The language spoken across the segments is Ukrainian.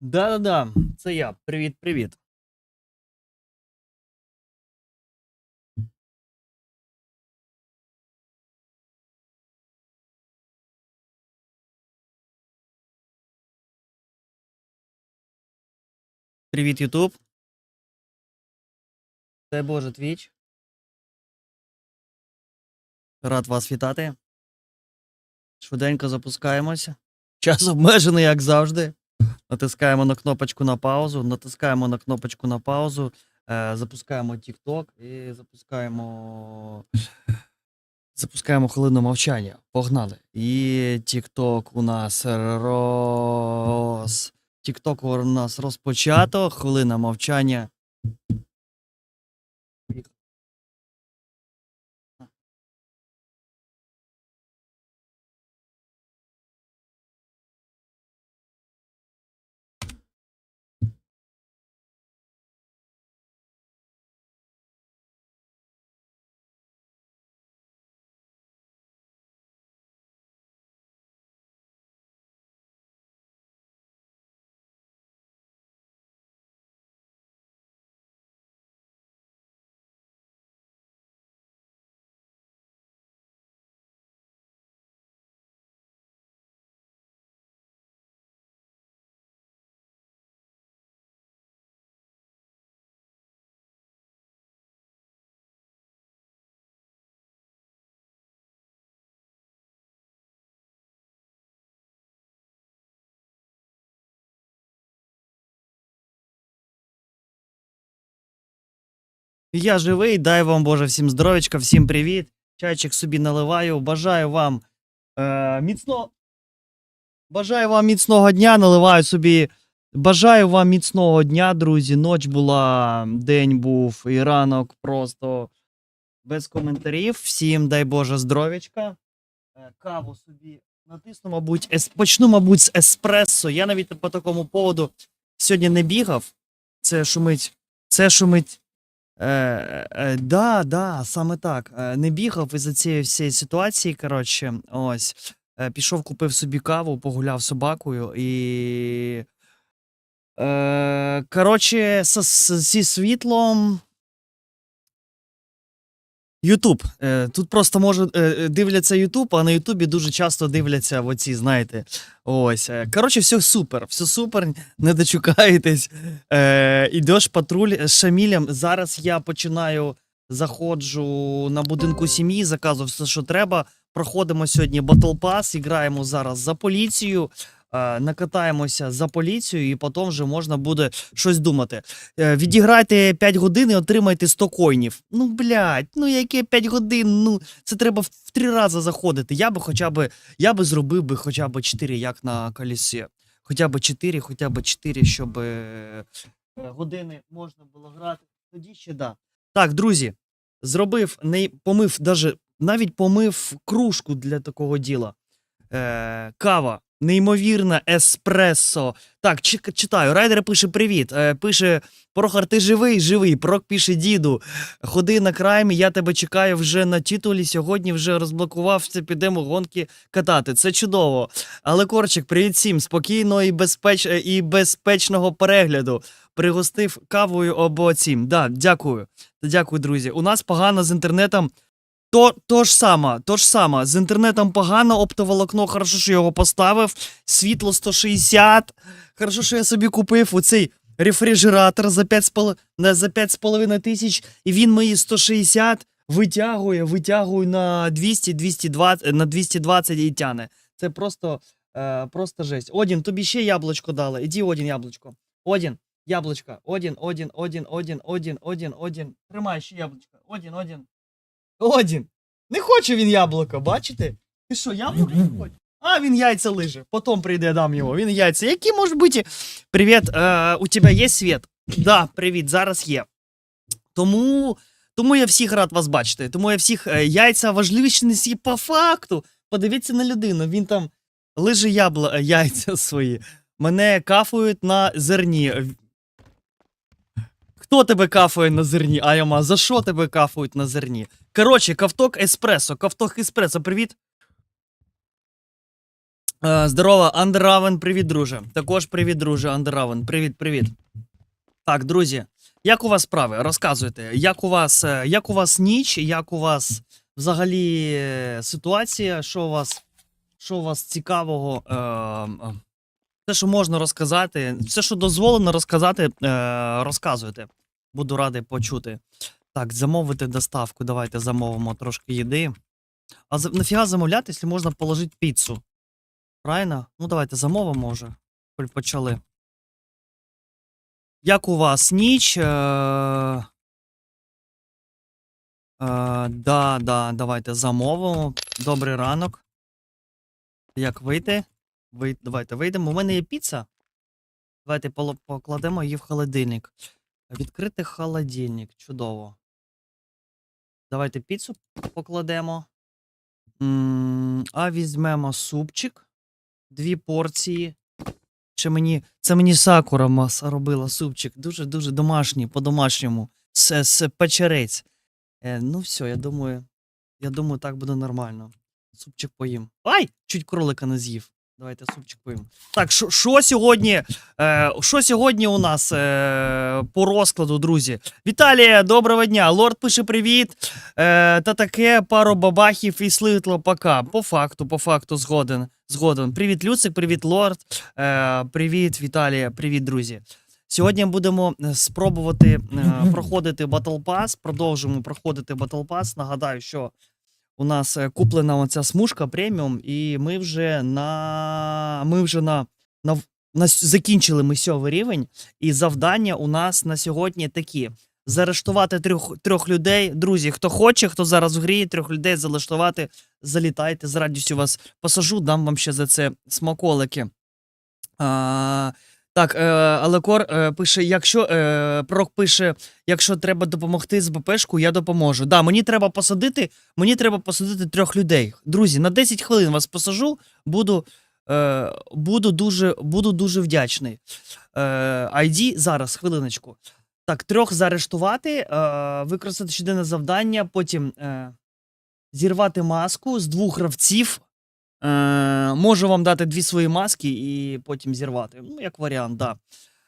Да-да-да, це я. Привіт, привіт. Ютуб. Дай Боже, Твіч. Рад вас вітати. Швиденько запускаємося. Час обмежений, як завжди. Натискаємо на кнопочку на паузу, натискаємо на кнопочку на паузу, е, запускаємо TikTok і запускаємо. Запускаємо хвилину мовчання. Погнали. І TikTok у нас роз. TikTok у нас розпочато. Хвилина мовчання. Я живий, дай вам Боже всім здоров'ячка, всім привіт. Чайчик собі наливаю. Бажаю вам е, міцно. Бажаю вам міцного дня, наливаю собі. Бажаю вам міцного дня, друзі. Ноч була, день був і ранок просто без коментарів. Всім дай Боже здоров'ячка. Е, каву собі натисну, мабуть, ес... почну, мабуть, з еспресо. Я навіть по такому поводу сьогодні не бігав. Це шумить. Це шумить. Е, е, да, да, саме так. Е, не бігав із-за цієї всієї ситуації. Коротше, ось. Е, пішов, купив собі каву, погуляв собакою і. Е, коротше, з- зі світлом. Ютуб. Е, тут просто може е, дивляться Ютуб, а на Ютубі дуже часто дивляться оці, знаєте. Ось. е, Коротше, все супер. Все супер, не дочукаєтесь. Е, ідеш патруль з Шамілем. Зараз я починаю, заходжу на будинку сім'ї, заказую все, що треба. Проходимо сьогодні Pass, граємо зараз за поліцію. Е, Накатаємося за поліцію, і потім вже можна буде щось думати. Е, Відіграйте 5 годин і отримайте 100 коїнів. Ну, блядь, ну яке 5 годин? Ну, це треба в, 3 рази заходити. Я би хоча б, я би зробив би хоча б 4, як на колесі. Хоча б 4, хоча б 4, щоб е, години можна було грати. Тоді ще да. Так, друзі, зробив, не помив, даже, навіть помив кружку для такого діла. Е, кава. Неймовірна еспресо. Так, читаю. Райдер пише привіт. Е, пише: Прохор, ти живий, живий. Прок пише діду. Ходи на краймі, я тебе чекаю вже на титулі. Сьогодні вже розблокувався, підемо гонки катати. Це чудово. Але Корчик, привіт всім. Спокійного і, безпеч... е, і безпечного перегляду. Пригостив кавою або цим. Да, дякую. Дякую, друзі. У нас погано з інтернетом. То, то ж саме, то ж саме. З інтернетом погано, оптоволокно, хорошо, що його поставив. Світло 160. Хорошо, що я собі купив оцей рефрижератор за 5,5 на- за 5,5 тисяч, і він мої 160 витягує, витягує на 200, 220, на 220 і тяне. Це просто, е, просто жесть. Одін, тобі ще яблучко дали. Іди, Одін, яблучко. Одін, яблучко. Одін, Одін, Одін, Одін, Одін, Одін, Одін. Тримай ще яблучко. Одін, Одін. Одін. Не хоче він яблуко, бачите? Ти що, яблуко не хоче? А, він яйця лиже. Потім прийде, дам йому. Він яйця. Які можуть бути? Привіт, е, у тебе є світ? Да, привіт, зараз є. Тому, тому я всіх рад вас бачити. Тому я всіх е, яйця важливіші не сі по факту. Подивіться на людину, він там лиже ябла, е, яйця свої. Мене кафують на зерні. Хто тебе кафує на зерні, Айома? За що тебе кафують на зерні? Коротше, кавток еспресо, кавток еспресо, привіт. Е, здорово, Андеравен, привіт, друже. Також привіт, друже, Андеравен. Привіт, привіт. Так, друзі, як у вас справи? Розказуйте, як у вас, е, як у вас ніч, як у вас взагалі е, ситуація, що у вас, що у вас цікавого? Е, все, що можна розказати, все, що дозволено розказати, розказуйте. Буду радий почути. Так, замовити доставку. Давайте замовимо трошки їди. А нафіга замовляти, якщо можна положити піцу? Правильно? Ну, давайте замовимо вже. Почали. Як у вас ніч? Е... Е, да, да, давайте замовимо. Добрий ранок. Як вийти? Ви, давайте вийдемо. У мене є піца. Давайте покладемо її в холодильник. Відкрити холодильник. Чудово. Давайте піцу покладемо. А візьмемо супчик. Дві порції. Ще мені. Це мені Сакура маса робила супчик. Дуже-дуже домашній, по-домашньому. З, з печерець. Е, ну, все, я думаю. Я думаю, так буде нормально. Супчик поїм. Ай! Чуть кролика не з'їв. Давайте супчик поїм. Так, що- що сьогодні? Е, що сьогодні у нас е, по розкладу, друзі? Віталія, доброго дня. Лорд пише привіт. Е, та таке пару бабахів і слитло пока. По факту, по факту, згоден. Згоден. Привіт, Люцик, привіт, Лорд. Е, привіт, Віталія, привіт, друзі. Сьогодні будемо е, спробувати е, проходити Battle Pass. Продовжимо проходити Battle Pass. Нагадаю, що у нас е, куплена оця смужка преміум, і ми вже на. Ми вже на. на, на закінчили ми сьомий рівень, і завдання у нас на сьогодні такі: заарештувати трьох, трьох людей. Друзі, хто хоче, хто зараз в грі, трьох людей заарештувати, залітайте, з радістю вас посажу, дам вам ще за це смаколики. А, так, е, Алекор е, пише: якщо е, прок пише, якщо треба допомогти з БПшку, я допоможу. Да, мені треба посадити, мені треба посадити трьох людей. Друзі, на 10 хвилин вас посажу, буду, е, буду, дуже, буду дуже вдячний. Е, зараз, хвилиночку. Так, трьох заарештувати, е, використати щоденне завдання, потім е, зірвати маску з двох гравців. Е, можу вам дати дві свої маски і потім зірвати. Ну, як варіант, да.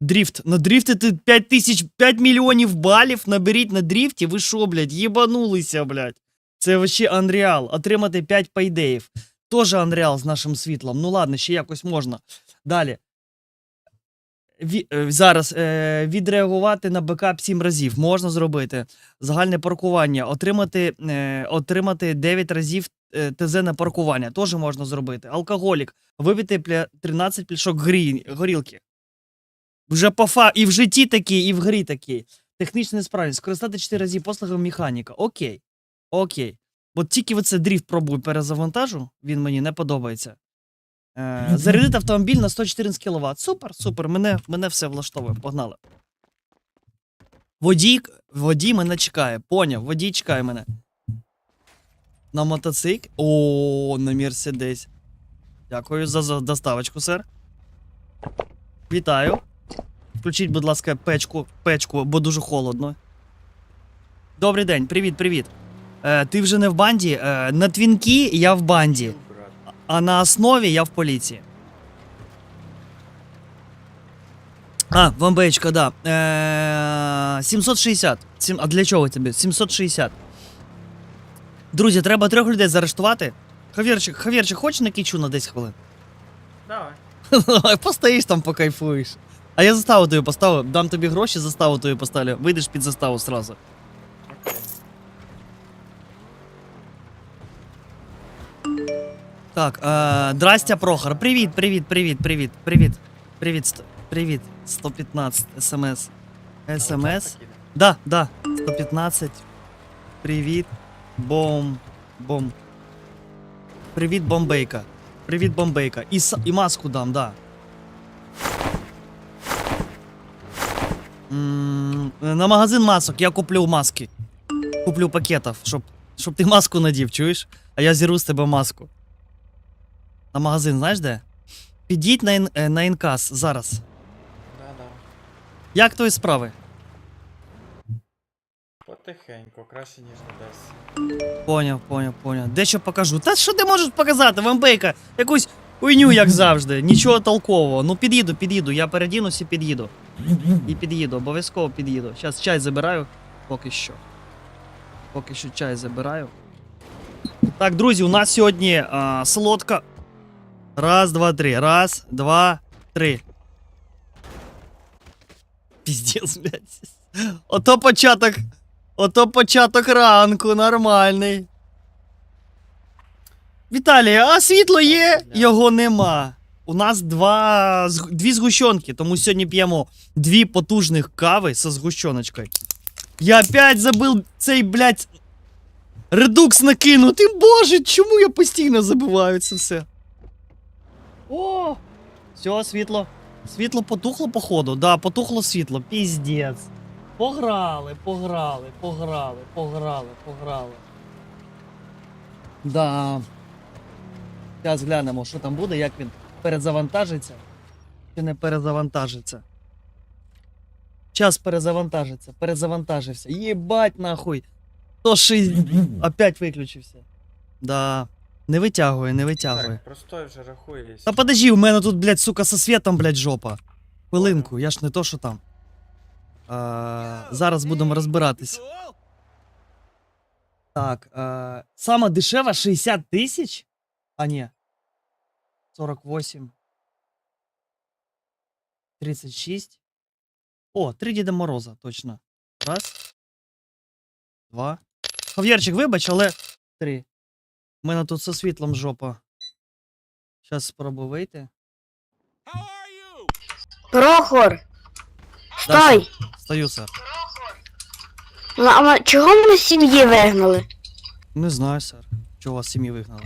Дріфт. Надріфтити 5 тисяч, 5 мільйонів балів наберіть на дріфті. Ви що, блядь, їбанулися, блядь. Це вообще Unreal. Отримати 5 пайдеїв. Тоже Unreal з нашим світлом. Ну ладно, ще якось можна. Далі. Е, зараз е, відреагувати на бекап 7 разів можна зробити. Загальне паркування, отримати, е, отримати 9 разів ТЗ на паркування. Теж можна зробити. Алкоголік, випити 13 пляшок грі, горілки. Вже по фа... І в житті такі, і в грі такі. Технічна несправність. Скористати 4 рази послугами механіка. Окей. Окей. От тільки це дріфт пробую перезавантажу, він мені не подобається. Е, зарядити автомобіль на 114 кВт. Супер, супер. Мене, мене все влаштовує. Погнали. Водій, водій мене чекає. Поняв, водій чекає мене. На мотоцикл. О, на Мерседес. Дякую за, за доставочку, сер. Вітаю. Включіть, будь ласка, печку, печку, бо дуже холодно. Добрий день, привіт, привіт. Е, ти вже не в банді. Е, на твінкі я в банді, а на основі я в поліції. А, вамбеечка, да. Е, 760. Сім- А для чого тобі? 760. Друзі, треба трьох людей заарештувати. Хавірчик, Хавірчик, хочеш на кічу на 10 хвилин? Давай. Постоїш там, покайфуєш. А я заставу тобі поставив, дам тобі гроші, заставу тобі поставлю. Вийдеш під заставу сразу. Окей. Так, е, Драстя Прохор. Привіт, привіт, привіт, привіт, привіт. Привіт, привіт. 115 смс. СМС. Да, да. 115. Привіт. Бом. Бом. Привіт, бомбейка. Привіт, бомбейка. І, і маску дам, да. М, На магазин масок я куплю маски. Куплю пакетів, щоб, щоб ти маску надів, чуєш? А я зіру з тебе маску. На магазин, знаєш де? Підіть на, ін- е, на інкас зараз. Да-да. Як твої справи? Потихеньку, краще, ніж не десь. Поняв, поняв, поняв. Дещо покажу. Та що ти можеш показати, вамбейка? Якусь Хуйню, як завжди, нічого толкового. Ну під'їду, під'їду, я передінусь і під'їду. І під'їду, обов'язково під'їду. Зараз чай забираю, поки що. Поки що чай забираю. Так, друзі, у нас сьогодні а, солодка. Раз, два, три. Раз, два, три. Піздець, блядь. Ото початок. Ото початок ранку, нормальний. Віталій, а світло є? Його нема. У нас два, дві згущенки, тому сьогодні п'ємо дві потужних кави зі згущеночкою. Я опять забив цей, блядь, редукс накинути. Боже, чому я постійно забуваю це все? О! Все, світло. Світло потухло, походу. Да, потухло світло. Піздець. Пограли, пограли, пограли, пограли, пограли. Да. Зараз глянемо, що там буде, як він перезавантажиться. Чи не перезавантажиться. Час перезавантажиться, перезавантажився. Єбать нахуй. 106. Опять виключився. Да. Не витягує, не витягує. Так, простой вже рахуєш. Та подожди, у мене тут, блядь, сука, со світом, блядь, жопа. Хвилинку, я ж не то, що там. А, зараз будемо розбиратись. Так, а, сама дешева 60 тисяч? А ні. 48. 36. О, три Діда Мороза, точно. Раз. Два. Хав'єрчик, вибач, але. Три. У мене тут со світлом жопа. Зараз спробую вийти. Прохор! Да, Стой! Стою, сер. Ну, А ма- чого мене з сім'ї вигнали? Не знаю, сер. Чого вас з сім'ї вигнали?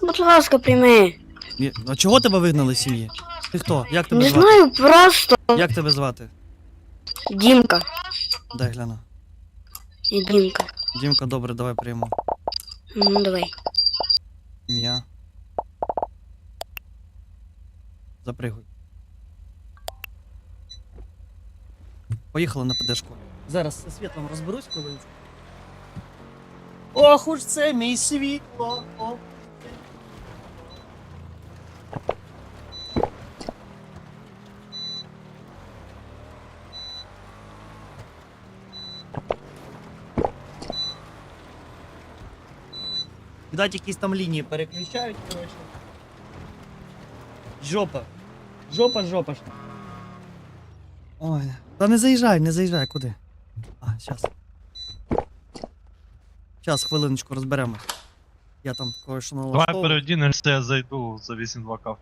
Будь ласка, прийми. Ні, А чого тебе вигнали з сім'ї? Ти хто? Як тебе Не звати? знаю, просто Як тебе звати? Дімка. Дай гляну. Дімка. Дімка, добре, давай прийму. Ну, давай. Ім'я. Запригуй. Поїхали на ПДшку. Зараз зі світлом розберусь коли. Ох уж це мій світло. О. Видать, якісь там лінії переключають, коротше. Жопа. Жопа, жопа. Ой. Та не заїжджай, не заїжджай, куди? А, щас. Щас, хвилиночку розберемо. Я там кое-що Давай налаштовую. переодінешся, я зайду за 8-2 кафе.